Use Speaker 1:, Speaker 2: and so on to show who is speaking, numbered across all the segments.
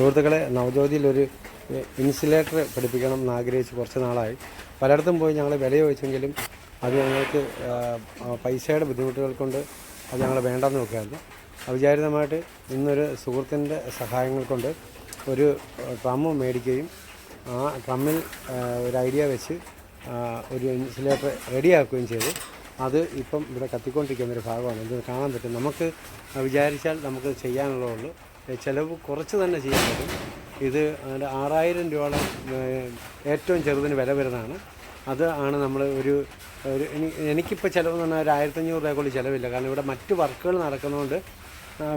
Speaker 1: സുഹൃത്തുക്കളെ നവജ്യോതിയിലൊരു ഇൻസുലേറ്റർ പഠിപ്പിക്കണം എന്നാഗ്രഹിച്ച് കുറച്ച് നാളായി. പലയിടത്തും പോയി ഞങ്ങൾ വില ചോദിച്ചെങ്കിലും അത് ഞങ്ങൾക്ക് പൈസയുടെ ബുദ്ധിമുട്ടുകൾ കൊണ്ട് അത് ഞങ്ങൾ വേണ്ടെന്ന് നോക്കിയായിരുന്നു അവിചാരിതമായിട്ട് ഇന്നൊരു സുഹൃത്തിന്റെ സഹായങ്ങൾ കൊണ്ട് ഒരു ഡ്രമ്മ് മേടിക്കുകയും ആ ഡ്രമ്മിൽ ഒരു ഐഡിയ വെച്ച് ഒരു ഇൻസുലേറ്റർ റെഡിയാക്കുകയും ചെയ്തു. അത് ഇപ്പം ഇവിടെ കത്തിക്കൊണ്ടിരിക്കുന്ന ഒരു ഭാഗമാണ്. ഇത് കാണാൻ പറ്റും. നമുക്ക് വിചാരിച്ചാൽ നമുക്ക് ചെയ്യാനുള്ളതുള്ളൂ ചിലവ് കുറച്ച് തന്നെ ചെയ്യാൻ പറ്റും. ഇത് അതിന്റെ ആറായിരം രൂപയോളം ഏറ്റവും ചെറുതിന് വില വരുന്നതാണ്. അത് ആണ് നമ്മൾ ഒരു ഒരു എനി- എനിക്കിപ്പോൾ ചിലവ് എന്ന് പറഞ്ഞാൽ ഒരു ആയിരത്തഞ്ഞൂറ് കൂടി ചിലവില്ല. കാരണം ഇവിടെ മറ്റ് വർക്കുകൾ നടക്കുന്നതുകൊണ്ട്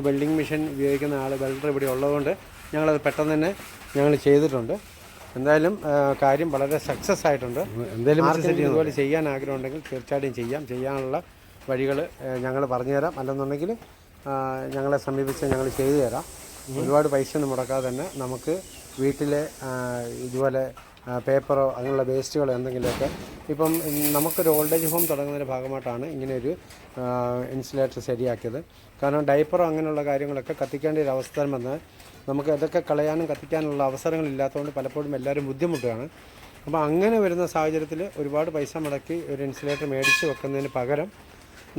Speaker 1: വെൽഡിങ് മെഷീൻ ഉപയോഗിക്കുന്ന ആൾ വെൽഡർ ഇവിടെ ഉള്ളതുകൊണ്ട് ഞങ്ങളത് പെട്ടെന്ന് തന്നെ ഞങ്ങൾ ചെയ്തിട്ടുണ്ട്. എന്തായാലും കാര്യം വളരെ സക്സസ് ആയിട്ടുണ്ട്. എന്തായാലും ഇതുപോലെ ചെയ്യാൻ ആഗ്രഹമുണ്ടെങ്കിൽ തീർച്ചയായിട്ടും ചെയ്യാം. ചെയ്യാനുള്ള വഴികൾ ഞങ്ങൾ പറഞ്ഞുതരാം. അല്ലെന്നുണ്ടെങ്കിൽ ഞങ്ങളെ സമീപിച്ച് ഞങ്ങൾ ചെയ്തു തരാം. ഒരുപാട് പൈസ ഒന്നും മുടക്കാതെ തന്നെ നമുക്ക് വീട്ടിലെ ഇതുപോലെ പേപ്പറോ അങ്ങനെയുള്ള വേസ്റ്റുകളോ എന്തെങ്കിലുമൊക്കെ ഇപ്പം നമുക്കൊരു ഓൾഡ് ഏജ് ഹോം തുടങ്ങുന്നതിന്റെ ഭാഗമായിട്ടാണ് ഇങ്ങനെയൊരു ഇൻസുലേറ്റർ ശരിയാക്കിയത്. കാരണം ഡൈപ്പറോ അങ്ങനെയുള്ള കാര്യങ്ങളൊക്കെ കത്തിക്കേണ്ട ഒരു അവസ്ഥ വന്നാൽ നമുക്ക് അതൊക്കെ കളയാനും കത്തിക്കാനുള്ള അവസരങ്ങളില്ലാത്തതുകൊണ്ട് പലപ്പോഴും എല്ലാവരും ബുദ്ധിമുട്ടുകയാണ്. അപ്പോൾ അങ്ങനെ വരുന്ന സാഹചര്യത്തിൽ ഒരുപാട് പൈസ മുടക്കി ഒരു ഇൻസുലേറ്റർ മേടിച്ച് വെക്കുന്നതിന് പകരം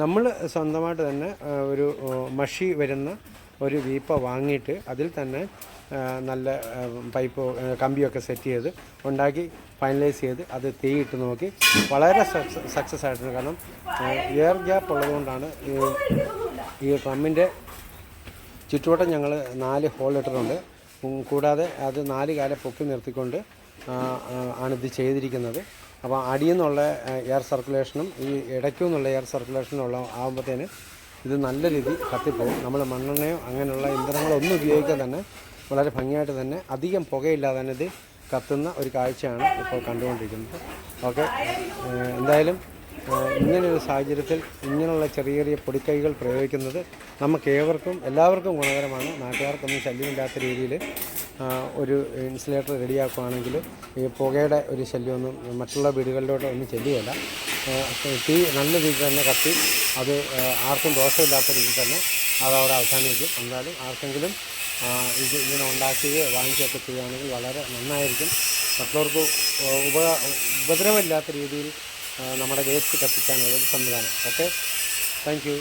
Speaker 1: നമ്മൾ സ്വന്തമായിട്ട് തന്നെ ഒരു മഷി വരുന്ന ഒരു വീപ്പ വാങ്ങിയിട്ട് അതിൽ തന്നെ നല്ല പൈപ്പ് കമ്പിയൊക്കെ സെറ്റ് ചെയ്ത് ഉണ്ടാക്കി ഫൈനലൈസ് ചെയ്ത് അത് തീയിട്ട് നോക്കി. വളരെ സക്സസ് ആയിട്ടുണ്ട്. കാരണം എയർ ഗ്യാപ്പ് ഉള്ളതുകൊണ്ടാണ് ഈ ഡ്രമ്മിന്റെ ചുറ്റുവട്ടം ഞങ്ങൾ നാല് ഹോൾ ഇട്ടിട്ടുണ്ട്. കൂടാതെ അത് നാല് കാലം പൊക്കി നിർത്തിക്കൊണ്ട് ആണിത് ചെയ്തിരിക്കുന്നത്. അപ്പോൾ അടിയിൽ നിന്നുള്ള എയർ സർക്കുലേഷനും ഈ ഇടയ്ക്കു നിന്നുള്ള എയർ സർക്കുലേഷനും ഉള്ള ആകുമ്പോഴത്തേന് ഇത് നല്ല രീതി കത്തിപ്പോകും. നമ്മൾ മണ്ണെണ്ണയോ അങ്ങനെയുള്ള ഇന്ധനങ്ങളോ ഒന്നും ഉപയോഗിക്കാൻ തന്നെ വളരെ ഭംഗിയായിട്ട് തന്നെ അധികം പുകയില്ലാതെ തന്നെ ഇത് കത്തുന്ന ഒരു കാഴ്ചയാണ് ഇപ്പോൾ കണ്ടുകൊണ്ടിരിക്കുന്നത്. ഓക്കെ. എന്തായാലും ഇങ്ങനെയൊരു സാഹചര്യത്തിൽ ഇങ്ങനെയുള്ള ചെറിയ ചെറിയ പൊടിക്കൈകൾ പ്രയോഗിക്കുന്നത് നമുക്ക് ഏവർക്കും എല്ലാവർക്കും ഗുണകരമാണ്. നാട്ടുകാർക്കൊന്നും ശല്യമില്ലാത്ത രീതിയിൽ ഒരു ഇൻസുലേറ്റർ റെഡിയാക്കുകയാണെങ്കിൽ ഈ പുകയുടെ ഒരു ശല്യമൊന്നും മറ്റുള്ള വീടുകളിലോട്ട് ഒന്നും ചെല്ലുകയില്ല തീ നല്ല രീതിയിൽ തന്നെ കത്തി അത് ആർക്കും ദോഷമില്ലാത്ത രീതിയിൽ തന്നെ അത് അവിടെ അവസാനിക്കും. എന്തായാലും ആർക്കെങ്കിലും ഇത് ഇങ്ങനെ ഉണ്ടാക്കുകയോ വാങ്ങിക്കുകയൊക്കെ ചെയ്യുകയാണെങ്കിൽ വളരെ നന്നായിരിക്കും. മറ്റുള്ളവർക്ക് ഉപ ഉപദ്രവമില്ലാത്ത രീതിയിൽ നമ്മുടെ വേസ്റ്റ് കത്തിക്കാനുള്ള ഒരു സംവിധാനം. ഓക്കെ? താങ്ക്